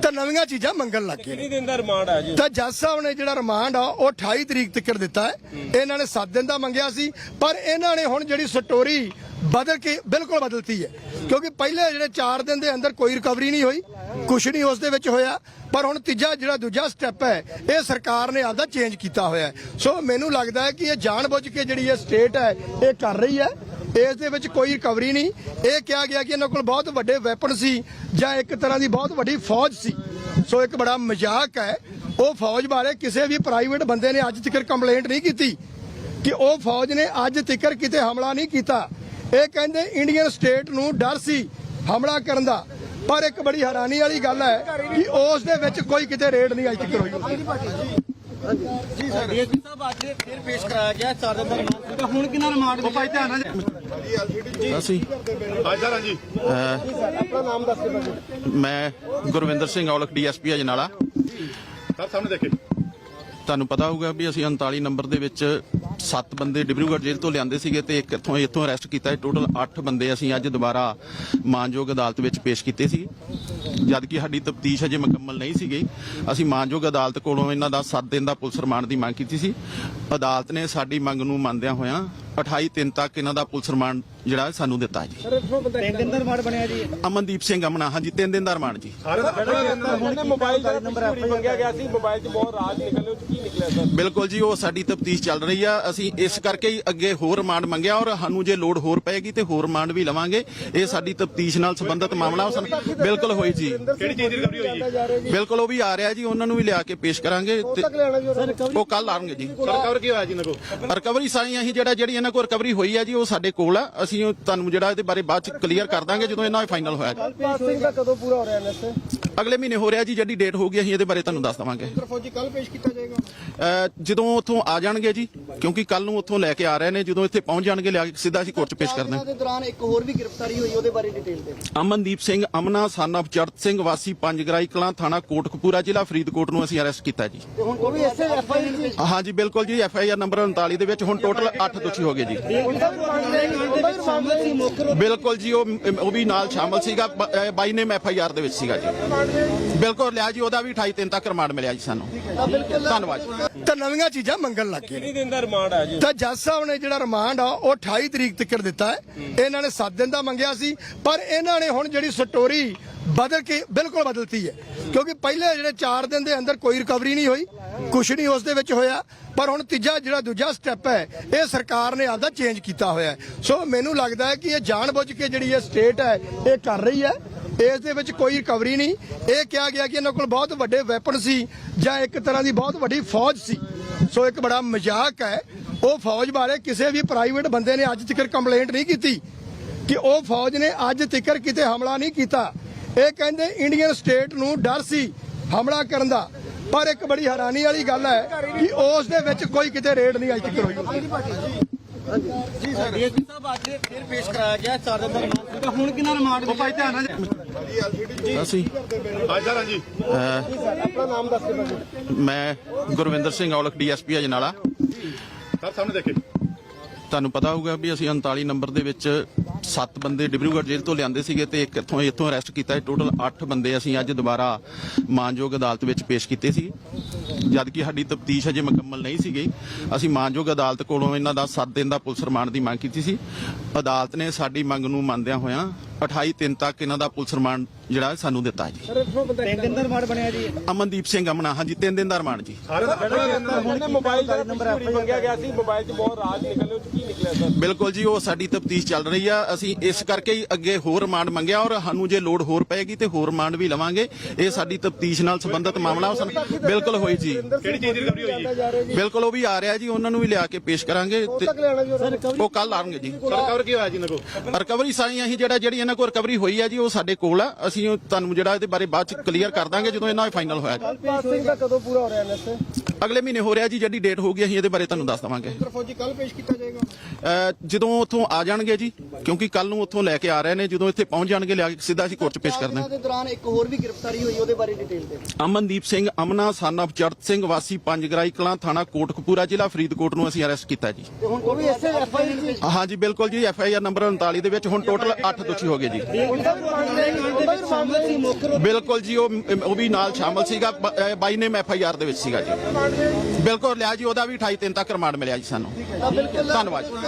ਤਾਂ ਨਵੀਆਂ ਚੀਜ਼ਾਂ ਮੰਗਣ ਲੱਗ ਗਏ ਕਿੰਨੀ ਦਿਨ ਦਾ ਰਿਮਾਂਡ ਹੈ ਜੀ? ਤਾਂ ਜੱਜ ਸਾਹਿਬ ਨੇ ਜਿਹੜਾ ਰਿਮਾਂਡ ਆ ਉਹ 28 ਤਰੀਕ ਤੱਕ ਦਿੱਤਾ ਹੈ। ਇਹਨਾਂ ਨੇ 7 ਦਿਨ ਦਾ ਮੰਗਿਆ ਸੀ ਪਰ ਇਹਨਾਂ ਨੇ ਹੁਣ ਜਿਹੜੀ ਸਟੋਰੀ ਬਦਲ ਕੇ ਬਿਲਕੁਲ ਬਦਲਤੀ ਹੈ। ਕਿਉਂਕਿ ਪਹਿਲੇ ਜਿਹੜੇ 4 ਦਿਨ ਦੇ ਅੰਦਰ ਕੋਈ ਰਿਕਵਰੀ ਨਹੀਂ ਹੋਈ ਕੁਛ ਨਹੀਂ ਉਸ ਦੇ ਵਿੱਚ ਹੋਇਆ ਪਰ ਹੁਣ ਤੀਜਾ ਜਿਹੜਾ ਦੂਜਾ ਸਟੈਪ ਹੈ ਇਹ ਸਰਕਾਰ ਨੇ ਆਪਦਾ ਚੇਂਜ ਕੀਤਾ ਹੋਇਆ ਹੈ। ਸੋ ਮੈਨੂੰ ਲੱਗਦਾ ਹੈ ਕਿ ਇਹ ਜਾਣਬੁੱਝ ਕੇ ਜਿਹੜੀ ਇਹ ਸਟੇਟ ਹੈ ਇਹ ਕਰ ਰਹੀ ਹੈ। ਇਸ ਦੇ ਵਿੱਚ ਕੋਈ ਰਿਕਵਰੀ ਨਹੀਂ। ਇਹ ਕਿਹਾ ਗਿਆ ਕਿ ਇਹਨਾਂ ਕੋਲ ਬਹੁਤ ਵੱਡੇ ਵੈਪਨ ਸੀ ਜਾਂ ਇੱਕ ਤਰ੍ਹਾਂ ਦੀ ਬਹੁਤ ਵੱਡੀ ਫੌਜ ਸੀ। ਸੋ ਇੱਕ ਬੜਾ ਮਜ਼ਾਕ ਹੈ। ਉਹ ਫੌਜ ਬਾਰੇ ਕਿਸੇ ਵੀ ਪ੍ਰਾਈਵੇਟ ਬੰਦੇ ਨੇ ਅੱਜ ਤੱਕ ਕੰਪਲੇਂਟ ਨਹੀਂ ਕੀਤੀ ਕਿ ਉਹ ਫੌਜ ਨੇ ਅੱਜ ਤੱਕ ਕਿਤੇ ਹਮਲਾ ਨਹੀਂ ਕੀਤਾ। ਇਹ ਕਹਿੰਦੇ ਇੰਡੀਅਨ ਸਟੇਟ ਨੂੰ ਡਰ ਸੀ ਹਮਲਾ ਕਰਨ ਦਾ। ਪਰ ਇੱਕ ਬੜੀ ਹੈਰਾਨੀ ਵਾਲੀ ਗੱਲ ਹੈ ਕਿ ਉਸ ਦੇ ਵਿੱਚ ਕੋਈ ਕਿਤੇ ਰੇਡ ਨਹੀਂ ਅੱਜ ਤੱਕ ਹੋਈ। ਡੀਐਸਪੀ ਸਾਹਿਬ ਅੱਜ ਫਿਰ ਪੇਸ਼ ਕਰਾਇਆ ਗਿਆ ਚਾਰ ਦਿਨ ਦਾ ਰਿਮਾਂਡ ਸੀਗਾ। ਹੁਣ ਕਿੰਨਾ ਰਿਮਾਂਡ ਉਹ ਭਾਈ ਧਿਆਨ ਨਾਲ ਅਸੀਂ ਹਾਜ਼ਰ ਹਾਂ ਜੀ। ਆਪਣਾ ਨਾਮ ਦੱਸ ਦਿਓ ਮੈਂ ਗੁਰਵਿੰਦਰ ਸਿੰਘ ਔਲਖ ਡੀਐਸਪੀ ਅਜਨਾਲਾ ਸਰ ਸਾਹਮਣੇ ਦੇਖੇ। ਤੁਹਾਨੂੰ ਪਤਾ ਹੋਊਗਾ ਵੀ ਅਸੀਂ 39 ਨੰਬਰ ਦੇ ਵਿੱਚ 7 ਬੰਦੇ ਡਿਬਰੂਗੜ੍ਹ ਜੇਲ੍ਹ ਤੋਂ ਲਿਆਂਦੇ ਸੀਗੇ ਤੇ ਇੱਕ ਇੱਥੋਂ ਇੱਥੋਂ ਅਰੈਸਟ ਕੀਤਾ। ਹੈ ਟੋਟਲ 8 ਬੰਦੇ ਅਸੀਂ ਅੱਜ ਦੁਬਾਰਾ ਮਾਨਯੋਗ ਅਦਾਲਤ ਵਿੱਚ ਪੇਸ਼ ਕੀਤੇ ਸੀ। ਜਦ ਕਿ ਸਾਡੀ ਤਫਤੀਸ਼ ਅਜੇ ਮੁਕੰਮਲ ਨਹੀਂ ਸੀਗੀ, ਅਸੀਂ ਮਾਨਯੋਗ ਅਦਾਲਤ ਕੋਲੋਂ ਇਹਨਾਂ ਦਾ 7 ਦਿਨ ਦਾ ਪੁਲਿਸ ਰਿਮਾਂਡ ਦੀ ਮੰਗ ਕੀਤੀ ਸੀ। ਅਦਾਲਤ ਨੇ ਸਾਡੀ ਮੰਗ ਨੂੰ ਮੰਨਦਿਆਂ ਹੋਇਆਂ 28 ਦਿਨ ਤੱਕ ਇਹਨਾਂ ਦਾ ਪੁਲਿਸ ਰਿਮਾਂਡ ਜਿਹੜਾ ਸਾਨੂੰ ਦਿੱਤਾ ਜੀ। ਤਿੰਨ ਦਿਨ ਦਾ ਰਿਮਾਂਡ ਬਣਿਆ ਜੀ। ਅਮਨਦੀਪ ਸਿੰਘ ਅਮਨਾ ਹਾਂਜੀ 3 ਦਿਨ ਦਾ ਰਿਮਾਂਡ ਜੀ। ਹੁਣ ਮੋਬਾਈਲ ਦਾ ਨੰਬਰ ਮੰਗਿਆ ਗਿਆ ਸੀ ਮੋਬਾਈਲ 'ਚ ਬਹੁਤ ਰਾਜ ਨਿਕਲੇ ਉਹ 'ਚ ਕੀ ਨਿਕਲਿਆ ਸਰ? ਬਿਲਕੁਲ ਜੀ ਉਹ ਸਾਡੀ ਤਫਤੀਸ਼ ਚੱਲ ਰਹੀ ਆ। ਅਸੀਂ ਇਸ ਕਰਕੇ ਹੀ ਅੱਗੇ ਹੋਰ ਰਿਮਾਂਡ ਮੰਗਿਆ ਔਰ ਸਾਨੂੰ ਜੇ ਲੋਡ ਹੋਰ ਪਏਗੀ ਤੇ ਹੋਰ ਰਿਮਾਂਡ ਵੀ ਲਵਾਂਗੇ। ਇਹ ਸਾਡੀ ਤਫਤੀਸ਼ ਨਾਲ ਸੰਬੰਧਿਤ ਮਾਮਲਾ ਬਿਲਕੁਲ ਹੋਈ ਜੀ। ਕਿਹੜੀ ਚੀਜ਼ ਦੀ ਰਿਕਵਰੀ ਹੋਈ ਜੀ ਬਿਲਕੁਲ ਉਹ ਵੀ ਆ ਰਿਹਾ ਜੀ ਉਹਨਾਂ ਨੂੰ ਵੀ ਲਿਆ ਕੇ ਪੇਸ਼ ਕਰਾਂਗੇ ਤੇ ਉਹ ਕੱਲ ਆਣਗੇ ਜੀ। ਰਿਕਵਰ ਕੀ ਹੋਇਆ ਜੀ ਇਹਨਾਂ ਕੋਲ? ਰਿਕਵਰੀ ਸਾਰੀ ਅਸੀਂ ਜਿਹੜਾ ਜਿਹੜੀ ਇਹਨਾਂ ਕੋਲ ਰਿਕਵਰੀ ਹੋਈ ਆ ਜੀ ਉਹ ਸਾਡੇ ਕੋਲ ਆ। ਅਸੀਂ ਉਹ ਤੁਹਾਨੂੰ ਜਿਹੜਾ ਇਹਦੇ ਬਾਰੇ ਬਾਅਦ ਚ ਕਲੀਅਰ ਕਰ ਦਾਂਗੇ ਜਦੋਂ ਇਹਨਾਂ ਦਾ ਫਾਈਨਲ ਹੋਇਆ ਜੀ। ਪਾਸਿੰਗ ਦਾ ਕਦੋਂ ਪੂਰਾ ਹੋ ਰਿਹਾ ਐਨਐਸਏ ਅਗਲੇ ਮਹੀਨੇ ਹੋ ਰਿਹਾ ਜੀ ਜਿਹੜੀ ਡੇਟ ਹੋਊਗੀ ਅਸੀਂ ਇਹਦੇ ਬਾਰੇ ਤੁਹਾਨੂੰ ਦੱਸ ਦਵਾਂਗੇ। ਫੌਜੀ ਕੱਲ ਪੇਸ਼ ਕੀਤਾ ਜਾਏਗਾ। ਜਦੋਂ ਉੱਥੋਂ ਆ ਜਾਣਗੇ ਜੀ ਕਿਉਂਕਿ ਕੱਲ ਨੂੰ ਉੱਥੋਂ ਲੈ ਕੇ ਆ ਰਹੇ ਨੇ ਜਦੋਂ ਇੱਥੇ ਪਹੁੰਚ ਜਾਣਗੇ ਲਿਆ ਕੇ ਸਿੱਧਾ ਅਸੀਂ ਕੋਰਟ 'ਚ ਪੇਸ਼ ਕਰ ਦਾਂਗੇ ਦੇ ਦੌਰਾਨ ਇੱਕ ਹੋਰ ਵੀ ਗ੍ਰਿਫਤਾਰੀ ਹੋਈ ਉਹਦੇ ਬਾਰੇ ਡਿਟੇਲ ਦੇ ਅਮਨਦੀਪ ਸਿੰਘ ਅਮਨਾ son of ਚੜਤ ਸਿੰਘ ਵਾਸੀ ਪੰਜਗਰਾਈ ਕਲਾਂ ਥਾਣਾ ਕੋਟਕਪੂਰਾ ਜ਼ਿਲ੍ਹਾ ਫਰੀਦਕੋਟ ਨੂੰ ਅਸੀਂ ਅਰੈਸਟ ਕੀਤਾ ਜੀ। ਤੇ ਹੁਣ ਉਹ ਵੀ ਐਸੇ ਐਫ ਆਈ ਵਿੱਚ ਹਾਂਜੀ ਬਿਲਕੁਲ ਜੀ ਐਫ ਆਈ ਆਰ ਨੰਬਰ 39 ਦੇ ਵਿੱਚ ਹੁਣ ਟੋਟਲ 8 ਦੋਸ਼ੀ ਹੋ ਗਏ ਜੀ। ਬਿਲਕੁਲ ਜੀ ਉਹ ਉਹ ਵੀ ਨਾਲ ਸ਼ਾਮਲ ਸੀਗਾ ਬਾਈ ਨੇਮ ਐਫ ਆਈ ਆਰ ਦੇ ਵਿੱਚ ਸੀਗਾ ਜੀ। ਬਿਲਕੁਲ ਲਿਆ ਜੀ ਉਹਦਾ ਵੀ 28 ਦਿਨ ਤੱਕ ਰਿਮਾਂਡ ਮਿਲਿਆ ਜੀ ਸਾਨੂੰ। ਧੰਨਵਾਦ ਜੀ। ਤਾਂ ਨਵੀਆਂ ਚੀਜ਼ਾਂ ਮੰਗਣ ਲੱਗ ਗਏ ਕਿੰਨੀ ਦਿਨ ਦਾ ਰਿਮਾਂਡ ਹੈ ਜੀ? ਤਾਂ ਜੱਜ ਸਾਹਿਬ ਨੇ ਜਿਹੜਾ ਰਿਮਾਂਡ ਆ ਉਹ 28 ਤਰੀਕ ਤੱਕ ਦਿੱਤਾ ਹੈ। ਇਹਨਾਂ ਨੇ 7 ਦਿਨ ਦਾ ਮੰਗਿਆ ਸੀ ਪਰ ਇਹਨਾਂ ਨੇ ਹੁਣ ਜਿਹੜੀ ਸਟੋਰੀ ਬਦਲ ਕੇ ਬਿਲਕੁਲ ਬਦਲਤੀ ਹੈ। ਕਿਉਂਕਿ ਪਹਿਲੇ ਜਿਹੜੇ 4 ਦਿਨ ਦੇ ਅੰਦਰ ਕੋਈ ਰਿਕਵਰੀ ਨਹੀਂ ਹੋਈ ਕੁਛ ਨਹੀਂ ਉਸ ਦੇ ਵਿੱਚ ਹੋਇਆ ਪਰ ਹੁਣ ਤੀਜਾ ਜਿਹੜਾ ਦੂਜਾ ਸਟੈਪ ਹੈ ਇਹ ਸਰਕਾਰ ਨੇ ਆਪਦਾ ਚੇਂਜ ਕੀਤਾ ਹੋਇਆ ਹੈ। ਸੋ ਮੈਨੂੰ ਲੱਗਦਾ ਹੈ ਕਿ ਇਹ ਜਾਣਬੁੱਝ ਕੇ ਜਿਹੜੀ ਇਹ ਸਟੇਟ ਹੈ ਇਹ ਕਰ ਰਹੀ ਹੈ। ਇਸ ਦੇ ਵਿੱਚ ਕੋਈ ਰਿਕਵਰੀ ਨਹੀਂ। ਇਹ ਕਿਹਾ ਗਿਆ ਕਿ ਇਹਨਾਂ ਕੋਲ ਬਹੁਤ ਵੱਡੇ ਵੈਪਨ ਸੀ ਜਾਂ ਇੱਕ ਤਰ੍ਹਾਂ ਦੀ ਬਹੁਤ ਵੱਡੀ ਫੌਜ ਸੀ। ਸੋ ਇੱਕ ਬੜਾ ਮਜ਼ਾਕ ਹੈ। ਉਹ ਫੌਜ ਬਾਰੇ ਕਿਸੇ ਵੀ ਪ੍ਰਾਈਵੇਟ ਬੰਦੇ ਨੇ ਅੱਜ ਤੱਕ ਕੰਪਲੇਂਟ ਨਹੀਂ ਕੀਤੀ ਕਿ ਉਹ ਫੌਜ ਨੇ ਅੱਜ ਤੱਕ ਕਿਤੇ ਹਮਲਾ ਨਹੀਂ ਕੀਤਾ। ਇਹ ਕਹਿੰਦੇ ਇੰਡੀਅਨ ਸਟੇਟ ਨੂੰ ਡਰ ਸੀ ਹਮਲਾ ਕਰਨ ਦਾ। ਪਰ ਇੱਕ ਬੜੀ ਹੈਰਾਨੀ ਵਾਲੀ ਗੱਲ ਹੈ ਕਿ ਉਸ ਦੇ ਵਿੱਚ ਕੋਈ ਕਿਤੇ ਰੇਡ ਨਹੀਂ ਅੱਜ ਤੱਕ ਹੋਈ। ਡੀਐਸਪੀ ਸਾਹਿਬ ਅੱਜ ਫਿਰ ਪੇਸ਼ ਕਰਾਇਆ ਗਿਆ ਚਾਰ ਦਿਨ ਦਾ ਰਿਮਾਂਡ ਸੀਗਾ ਹੁਣ ਕਿੰਨਾ ਰਿਮਾਂਡ ਉਹ ਭਾਈ ਧਿਆਨ ਨਾਲ ਅਸੀਂ ਹਾਜ਼ਰ ਹਾਂ ਜੀ ਆਪਣਾ ਨਾਮ ਦੱਸ ਦਿਓ ਮੈਂ ਗੁਰਵਿੰਦਰ ਸਿੰਘ ਔਲਖ ਡੀਐਸਪੀ ਅਜਨਾਲਾ ਸਰ ਸਾਹਮਣੇ ਦੇਖੇ। ਤੁਹਾਨੂੰ ਪਤਾ ਹੋਊਗਾ ਵੀ ਅਸੀਂ 39 ਨੰਬਰ ਦੇ ਵਿੱਚ 7 ਬੰਦੇ ਡਿਬਰੂਗੜ੍ਹ ਜੇਲ੍ਹ ਤੋਂ ਲਿਆਂਦੇ ਸੀਗੇ ਤੇ ਇੱਕ ਇੱਥੋਂ ਇੱਥੋਂ ਅਰੈਸਟ ਕੀਤਾ ਹੈ ਟੋਟਲ 8 ਬੰਦੇ ਅਸੀਂ ਅੱਜ ਦੁਬਾਰਾ ਮਾਨਯੋਗ ਅਦਾਲਤ ਵਿੱਚ ਪੇਸ਼ ਕੀਤੇ ਸੀ। ਜਦ ਕਿ ਸਾਡੀ ਤਫਤੀਸ਼ ਅਜੇ ਮੁਕੰਮਲ ਨਹੀਂ ਸੀਗੀ। ਅਸੀਂ ਮਾਨਯੋਗ ਅਦਾਲਤ ਕੋਲੋਂ ਇਹਨਾਂ ਦਾ 7 ਦਿਨ ਦਾ ਪੁਲਿਸ ਰਿਮਾਂਡ ਦੀ ਮੰਗ ਕੀਤੀ ਸੀ। ਅਦਾਲਤ ਨੇ ਸਾਡੀ ਮੰਗ ਨੂੰ ਮੰਨਦਿਆਂ ਹੋਇਆਂ 28 ਦਿਨ ਤੱਕ ਇਹਨਾਂ ਦਾ ਪੁਲਿਸ ਰਿਮਾਂਡ ਜਿਹੜਾ ਸਾਨੂੰ ਦਿੱਤਾ ਜੀ। ਤਿੰਨ ਦਿਨ ਦਾ ਰਿਮਾਂਡ ਬਣਿਆ ਜੀ। ਅਮਨਦੀਪ ਸਿੰਘ ਅਮਨਾ ਹਾਂਜੀ 3 ਦਿਨ ਦਾ ਰਿਮਾਂਡ ਜੀ। ਹੁਣ ਮੋਬਾਈਲ ਦਾ ਨੰਬਰ ਮੰਗਿਆ ਗਿਆ ਸੀ ਮੋਬਾਈਲ 'ਚ ਬਹੁਤ ਰਾਜ ਨਿਕਲੇ ਉਹ 'ਚ ਕੀ ਨਿਕਲਿਆ ਸਰ? ਬਿਲਕੁਲ ਜੀ ਉਹ ਸਾਡੀ ਤਫਤੀਸ਼ ਚੱਲ ਰਹੀ ਆ। ਅਸੀਂ ਇਸ ਕਰਕੇ ਹੀ ਅੱਗੇ ਹੋਰ ਰਿਮਾਂਡ ਮੰਗਿਆ ਔਰ ਸਾਨੂੰ ਜੇ ਲੋਡ ਹੋਰ ਪਏਗੀ ਤੇ ਹੋਰ ਰਿਮਾਂਡ ਵੀ ਲਵਾਂਗੇ। ਇਹ ਸਾਡੀ ਤਫਤੀਸ਼ ਨਾਲ ਸੰਬੰਧਿਤ ਮਾਮਲਾ ਉਹ ਸਾਨੂੰ ਬਿਲਕੁਲ ਹੋਈ ਜੀ। ਕਿਹੜੀ ਚੀਜ਼ ਦੀ ਰਿਕਵਰੀ ਹੋਈ ਜੀ? ਬਿਲਕੁਲ ਉਹ ਵੀ ਆ ਰਿਹਾ ਜੀ ਉਹਨਾਂ ਨੂੰ ਵੀ ਲਿਆ ਕੇ ਪੇਸ਼ ਕਰਾਂਗੇ ਤੇ ਉਹ ਕੱਲ ਆਣਗੇ ਜੀ ਰਿਕਵਰ ਕੀ ਹੋਇਆ ਜੀ ਇਹਨਾਂ ਕੋਲ? ਰਿਕਵਰੀ ਸਾਰੀ ਅਸੀਂ ਜਿਹੜਾ ਜਿਹੜੀ ਇਹਨਾਂ ਕੋਲ ਰਿਕਵਰੀ ਹੋਈ ਆ ਜੀ ਉਹ ਸਾਡੇ ਕੋਲ ਆ। ਅਸੀਂ ਉਹ ਤੁਹਾਨੂੰ ਜਿਹੜਾ ਇਹਦੇ ਬਾਰੇ ਬਾਅਦ ਚ ਕਲੀਅਰ ਕਰ ਦਾਂਗੇ ਜਦੋਂ ਇਹਨਾਂ ਦਾ ਫਾਈਨਲ ਹੋਇਆ ਜੀ। ਪਾਸਿੰਗ ਦਾ ਕਦੋਂ ਪੂਰਾ ਹੋ ਰਿਹਾ ਐਨਐਸਏ ਅਗਲੇ ਮਹੀਨੇ ਹੋ ਰਿਹਾ ਜੀ ਜਿਹੜੀ ਡੇਟ ਹੋਊਗੀ ਅਸੀਂ ਇਹਦੇ ਬਾਰੇ ਤੁਹਾਨੂੰ ਦੱਸ ਦਵਾਂਗੇ। ਫੌਜੀ ਕੱਲ ਪੇਸ਼ ਕੀਤਾ ਜਾਏਗਾ। ਅਹ ਜਦੋਂ ਉੱਥੋਂ ਆ ਜਾਣਗੇ ਜੀ ਕਿਉਂਕਿ ਕੱਲ ਨੂੰ ਉੱਥੋਂ ਲੈ ਕੇ ਆ ਰਹੇ ਨੇ ਜਦੋਂ ਇੱਥੇ ਪਹੁੰਚ ਜਾਣਗੇ ਲਿਆ ਕੇ ਸਿੱਧਾ ਅਸੀਂ ਕੋਰਟ 'ਚ ਪੇਸ਼ ਕਰ ਦਾਂਗੇ ਦੇ ਦੌਰਾਨ ਇੱਕ ਹੋਰ ਵੀ ਗ੍ਰਿਫਤਾਰੀ ਹੋਈ ਉਹਦੇ ਬਾਰੇ ਡਿਟੇਲ ਦੇ ਅਮਨਦੀਪ ਸਿੰਘ ਅਮਨਾ of ਚਰਤ ਸਿੰਘ ਵਾਸੀ ਪੰਜਗਰਾਈ ਕਲਾਂ ਥਾਣਾ ਕੋਟਕਪੂਰਾ ਜ਼ਿਲ੍ਹਾ ਫਰੀਦਕੋਟ ਨੂੰ ਅਸੀਂ ਅਰੈਸਟ ਕੀਤਾ ਜੀ। ਹੁਣ ਉਹ ਵੀ ਹਾਂਜੀ ਬਿਲਕੁਲ ਜੀ ਐਫ ਆਈ ਆਰ ਨੰਬਰ 39 ਦੇ ਵਿੱਚ ਹੁਣ ਟੋਟਲ 8 ਦੋਸ਼ੀ ਹੋ ਗਏ। ਜੀ? ਬਿਲਕੁਲ ਜੀ, ਉਹ ਉਹ ਵੀ ਨਾਲ ਸ਼ਾਮਲ ਸੀਗਾ ਬਾਈ ਨੇਮ ਐਫ ਆਈ ਆਰ ਦੇ ਵਿੱਚ ਸੀਗਾ ਜੀ। ਬਿਲਕੁਲ, ਲਿਆ ਜੀ, ਉਹਦਾ ਵੀ 28 ਦਿਨ ਤੱਕ ਰਿਮਾਂਡ ਮਿਲਿਆ ਜੀ ਸਾਨੂੰ। ਧੰਨਵਾਦ ਜੀ।